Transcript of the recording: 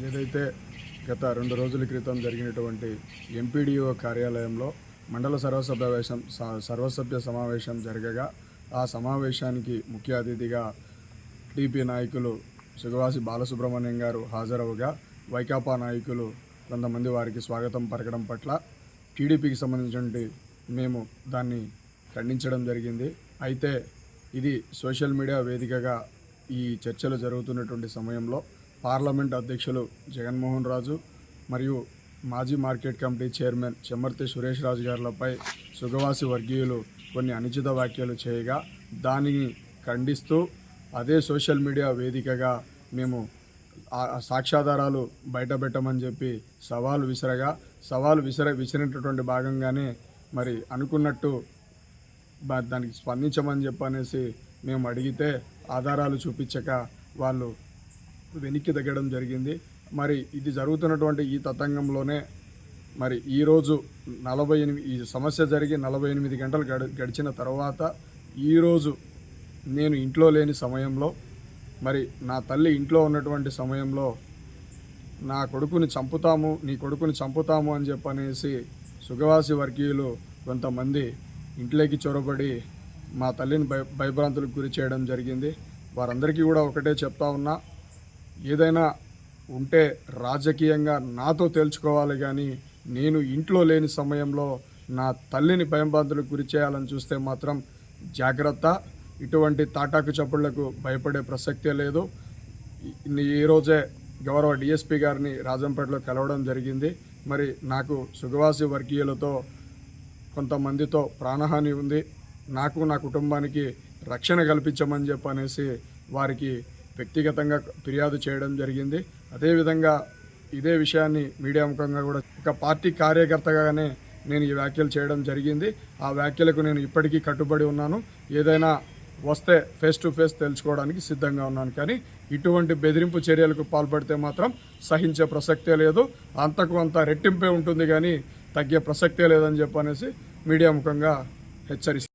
ఏదైతే గత రెండు రోజుల క్రితం జరిగినటువంటి ఎంపీడీఓ కార్యాలయంలో మండల సర్వసభ్యవేశం స- సర్వసభ్య సమావేశం జరగగా ఆ సమావేశానికి ముఖ్య అతిథిగా టీపీ నాయకులు సుగవాసి బాలసుబ్రహ్మణ్యం గారు హాజరవగా వైకాపా నాయకులు కొంతమంది వారికి స్వాగతం పలకడం పట్ల టీడీపీకి సంబంధించినటువంటి మేము దాన్ని ఖండించడం జరిగింది. అయితే ఇది సోషల్ మీడియా వేదికగా ఈ చర్చలు జరుగుతున్నటువంటి సమయంలో పార్లమెంట్ అధ్యక్షులు జగన్మోహన్ రాజు మరియు మాజీ market committee chairman Chemarthi Suresh Raju గారులపై Sugavasi వర్గీయులు కొన్ని అనుచిత వ్యాఖ్యలు చేయగా దానిని ఖండిస్తూ అదే సోషల్ మీడియా వేదికగా మేము సాక్ష్యాధారాలు బయట పెట్టమని చెప్పి సవాలు విసరగా సవాలు విసర విసిరినటువంటి భాగంగానే మరి అనుకున్నట్టు దానికి స్పందించమని చెప్పనేసి మేము అడిగితే ఆధారాలు చూపించక వాళ్ళు వెనక్కి తగ్గడం జరిగింది. మరి ఇది జరుగుతున్నటువంటి ఈ తతంగంలోనే మరి ఈరోజు నలభై ఎనిమిది ఈ సమస్య జరిగి నలభై ఎనిమిది గంటలు గడి గడిచిన తర్వాత ఈరోజు నేను ఇంట్లో లేని సమయంలో మరి నా తల్లి ఇంట్లో ఉన్నటువంటి సమయంలో నా కొడుకుని చంపుతాము నీ కొడుకుని చంపుతాము అని చెప్పనేసి సుగవాసి వర్గీయులు కొంతమంది ఇంట్లోకి చొరబడి మా తల్లిని భయ భయభ్రాంతులకు గురి చేయడం జరిగింది. వారందరికీ కూడా ఒకటే చెప్తా ఉన్నా ఏదైనా ఉంటే రాజకీయంగా నాతో తేల్చుకోవాలి కానీ నేను ఇంట్లో లేని సమయంలో నా తల్లిని భయంబాధులకు గురి చేయాలని చూస్తే మాత్రం జాగ్రత్త. ఇటువంటి తాటాకు చప్పుళ్ళకు భయపడే ప్రసక్తే లేదు. ఈరోజే గౌరవ డిఎస్పి గారిని రాజంపేటలో కలవడం జరిగింది. మరి నాకు సుగవాసి వర్గీయులతో కొంతమందితో ప్రాణహాని ఉంది. నాకు నా కుటుంబానికి రక్షణ కల్పించమని చెప్పనేసి వారికి వ్యక్తిగతంగా ఫిర్యాదు చేయడం జరిగింది. అదేవిధంగా ఇదే విషయాన్ని మీడియా ముఖంగా కూడా ఒక పార్టీ కార్యకర్తగానే నేను ఈ వ్యాఖ్యలు చేయడం జరిగింది. ఆ వ్యాఖ్యలకు నేను ఇప్పటికీ కట్టుబడి ఉన్నాను. ఏదైనా వస్తే ఫేస్ టు ఫేస్ తెలుసుకోవడానికి సిద్ధంగా ఉన్నాను. కానీ ఇటువంటి బెదిరింపు చర్యలకు పాల్పడితే మాత్రం సహించే ప్రసక్తే లేదు. అంతకు అంత రెట్టింపే ఉంటుంది కానీ తగ్గే ప్రసక్తే లేదని చెప్పనేసి మీడియా ముఖంగా హెచ్చరిస్తాను